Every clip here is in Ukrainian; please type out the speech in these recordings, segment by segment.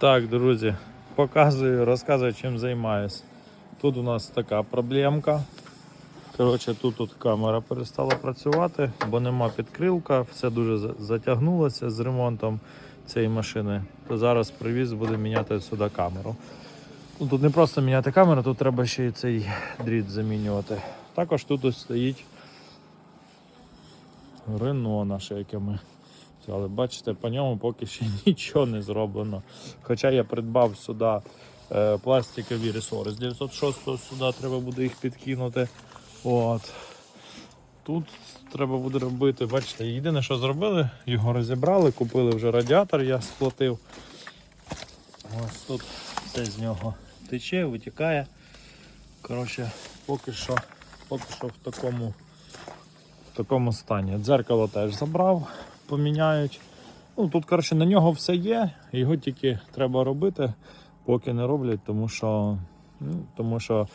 Так, друзі, показую, розказую, чим займаюсь. Тут у нас така проблемка. Коротше, тут, тут камера перестала працювати, бо нема підкрилка, все дуже затягнулося з ремонтом цієї машини. То зараз привіз, буде міняти сюди камеру. Ну, тут не просто міняти камеру, тут треба ще й цей дріт замінювати. Також тут ось стоїть Рено наше, яке ми але бачите, по ньому поки ще нічого не зроблено. Хоча я придбав сюди е, пластикові ресори з 906-го сюди треба буде їх підкинути. От. Тут треба буде робити, бачите, єдине, що зробили, його розібрали, купили вже радіатор, я сплатив. Ось тут все з нього тече, витікає. Коротше, поки що, поки що в такому, в такому стані. Дзеркало теж забрав, поміняють. Ну, тут, коротше, на нього все є, його тільки треба робити, поки не роблять, тому що, ну, тому що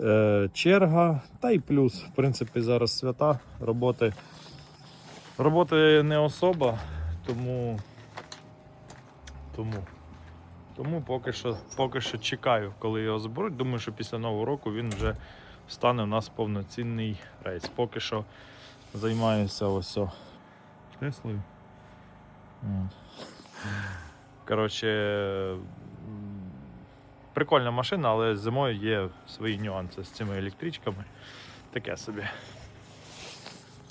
е, черга, та й плюс, в принципі, зараз свята, роботи, роботи не особа, тому, тому, тому поки що, поки що чекаю, коли його зберуть. Думаю, що після Нового року він вже стане у нас повноцінний рейс. Поки що займаюся ось Теслою. Коротше, прикольна машина, але зимою є свої нюанси з цими електричками. Таке собі.